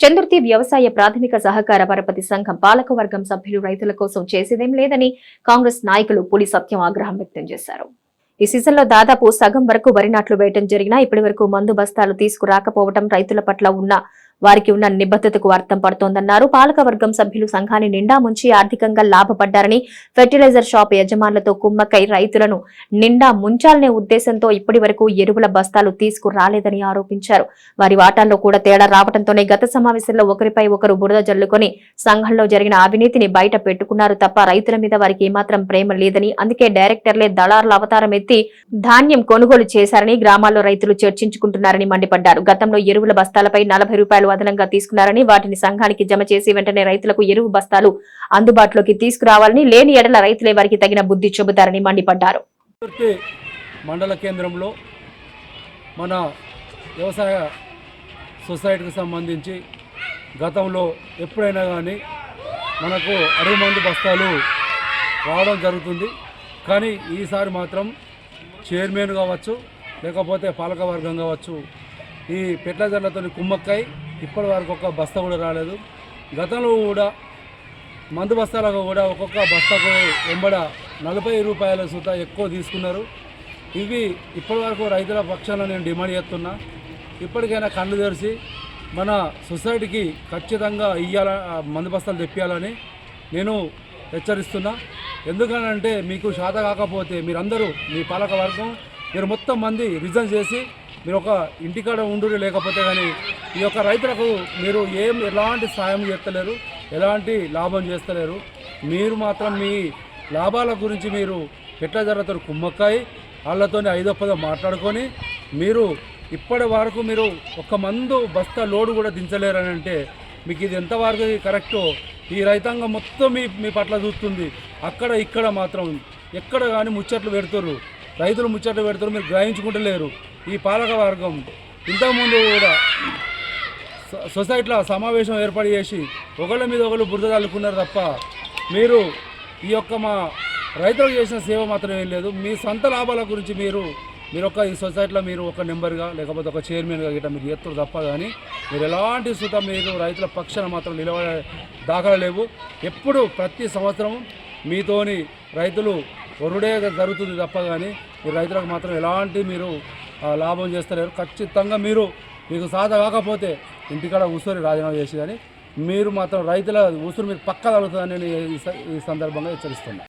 చందుర్తి వ్యవసాయ ప్రాథమిక సహకార పరపతి సంఘం పాలకవర్గం సభ్యులు రైతుల కోసం చేసేదేం లేదని కాంగ్రెస్ నాయకులు పులి సత్యం ఆగ్రహం వ్యక్తం చేశారు. ఈ సీజన్లో దాదాపు సగం వరకు వరి నాట్లు వేయటం జరిగినా ఇప్పటి వరకు మందు బస్తాలు తీసుకురాకపోవడం రైతుల పట్ల ఉన్న వారికి ఉన్న నిబద్ధతకు అర్థం పడుతోందన్నారు. పాలకవర్గం సభ్యులు సంఘాన్ని నిండా ముంచి ఆర్థికంగా లాభపడ్డారని ఫెర్టిలైజర్ షాప్ యజమానులతో కుమ్మకై రైతులను నిండా ముంచాలనే ఉద్దేశంతో ఇప్పటి ఎరువుల బస్తాలు తీసుకురాలేదని ఆరోపించారు. వారి వాటాల్లో కూడా తేడా రావడంతోనే గత సమావేశంలో ఒకరిపై ఒకరు బురద జల్లుకొని సంఘంలో జరిగిన అవినీతిని బయట పెట్టుకున్నారు తప్ప రైతుల మీద వారికి ఏమాత్రం ప్రేమ లేదని అందుకే డైరెక్టర్లే దళారుల అవతారం ఎత్తి ధాన్యం కొనుగోలు చేశారని గ్రామాల్లో రైతులు చర్చించుకుంటున్నారని మండిపడ్డారు. గతంలో ఎరువుల బస్తాలపై నలభై రూపాయలు అదనంగా తీసుకున్నారని వాటిని సంఘానికి జమ చేసి వెంటనే రైతులకు ఎరువు బస్తాలు అందుబాటులోకి తీసుకురావాలని లేని ఎడల రైతులే వారికి తగిన బుద్ధి చెబుతారని మండిపడ్డారు. మండల కేంద్రంలో మన వ్యవసాయ సొసైటీకి సంబంధించి గతంలో ఎప్పుడైనా కానీ మనకు అరవై మంది బస్తాలు రావడం జరుగుతుంది. కానీ ఈసారి మాత్రం చైర్మన్ కావచ్చు లేకపోతే పాలకవర్గం కావచ్చు ఈ పెట్లజర్లతో కుమ్మక్కై ఇప్పటి వరకు ఒక్క బస్తా కూడా రాలేదు. గతంలో కూడా మందు బస్తాలకు కూడా ఒక్కొక్క బస్తాకు వెంబడ నలభై రూపాయల సుత ఎక్కువ తీసుకున్నారు. ఇవి ఇప్పటివరకు రైతుల పక్షాన నేను డిమాండ్ చేస్తున్నా. ఇప్పటికైనా కళ్ళు తెరిచి మన సొసైటీకి ఖచ్చితంగా ఇయ్యాల మందు బస్తాలు తెప్పియాలని నేను హెచ్చరిస్తున్నా. ఎందుకనంటే మీకు శాత కాకపోతే మీరందరూ మీ పాలక వర్గం మీరు మొత్తం మంది రిజైన్ చేసి మీరు ఒక ఇంటికాడ ఉండు లేకపోతే కానీ ఈ యొక్క రైతులకు మీరు ఏం ఎలాంటి సాయం చేస్తలేరు ఎలాంటి లాభం చేస్తలేరు మీరు మాత్రం మీ లాభాల గురించి మీరు పెట్ట ధరతో కుమ్మక్కాయి వాళ్ళతో ఐదో పదో మాట్లాడుకొని మీరు ఇప్పటి వరకు మీరు ఒక మందు బస్తా లోడు కూడా దించలేరని అంటే మీకు ఇది ఎంతవరకు కరెక్టో ఈ రైతాంగం మొత్తం మీ మీ పట్ల చూస్తుంది. అక్కడ ఇక్కడ మాత్రం ఎక్కడ కానీ ముచ్చట్లు పెడుతుర్రు. రైతులు ముచ్చట్లు పెడుతురు మీరు గ్రహించుకుంటలేరు. ఈ పాలక వర్గం ఇంతకుముందు కూడా సొసైటీలో సమావేశం ఏర్పాటు చేసి ఒకళ్ళ మీద ఒకళ్ళు బురద తల్లుకున్నారు తప్ప మీరు ఈ యొక్క మా రైతులకు చేసిన సేవ మాత్రం ఏం లేదు. మీ సొంత లాభాల గురించి మీరు మీరు ఒక ఈ సొసైటీలో మీరు ఒక నెంబర్గా లేకపోతే ఒక చైర్మన్గా గిట్ట మీరు చేస్తారు తప్ప కానీ మీరు ఎలాంటి సుత మీరు రైతుల పక్షాన మాత్రం నిలవ దాఖలు లేవు ఎప్పుడు ప్రతి సంవత్సరం మీతోని రైతులు వరుడే జరుగుతుంది తప్ప కానీ మీరు రైతులకు మాత్రం ఎలాంటి మీరు లాభం చేస్తలేరు. ఖచ్చితంగా మీరు మీకు సాధ కాకపోతే ఇంటికాడ ఉసూరి రాజీనామా చేసేదని కానీ మీరు మాత్రం రైతుల ఉసురు మీరు పక్క తగ్గుతుందని నేను ఈ స- ఈ సందర్భంగా హెచ్చరిస్తున్నాను